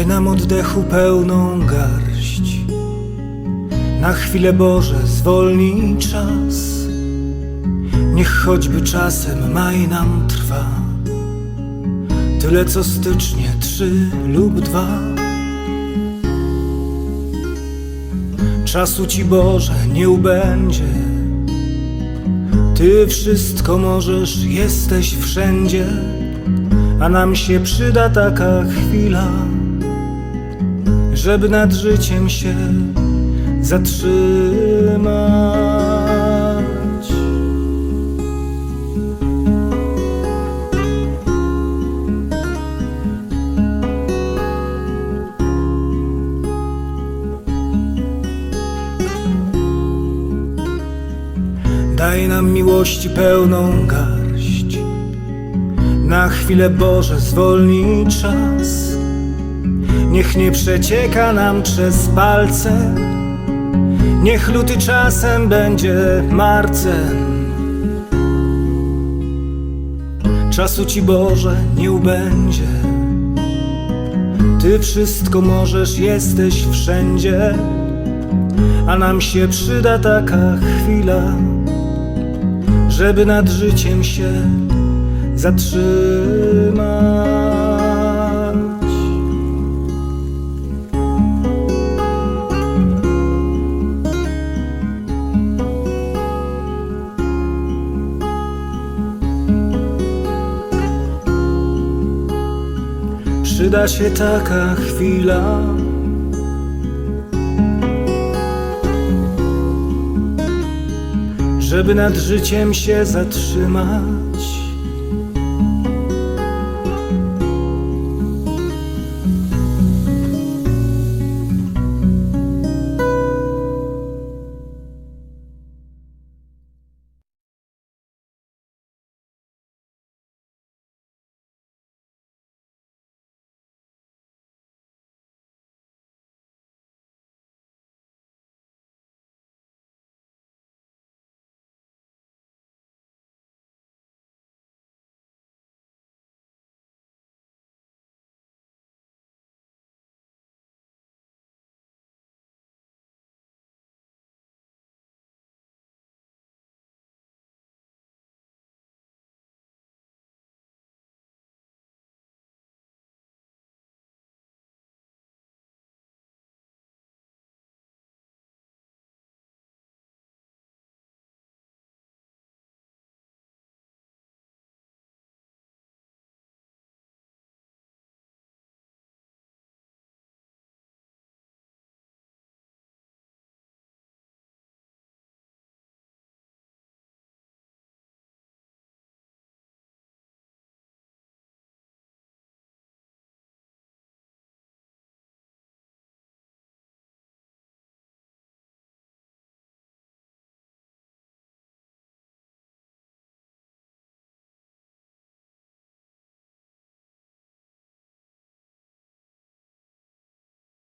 Daj nam oddechu pełną garść. Na chwilę Boże zwolnij czas. Niech choćby czasem maj nam trwa. Tyle co stycznie trzy lub dwa. Czasu ci Boże nie ubędzie. Ty wszystko możesz, jesteś wszędzie, a nam się przyda taka chwila, żeby nad życiem się zatrzymać. Daj nam miłości pełną garść. Na chwilę Boże zwolnij czas. Niech nie przecieka nam przez palce. Niech luty czasem będzie marcem. Czasu ci Boże nie ubędzie. Ty wszystko możesz, jesteś wszędzie, a nam się przyda taka chwila żeby nad życiem się zatrzymać. Przyda się taka chwila. żeby nad życiem się zatrzymać.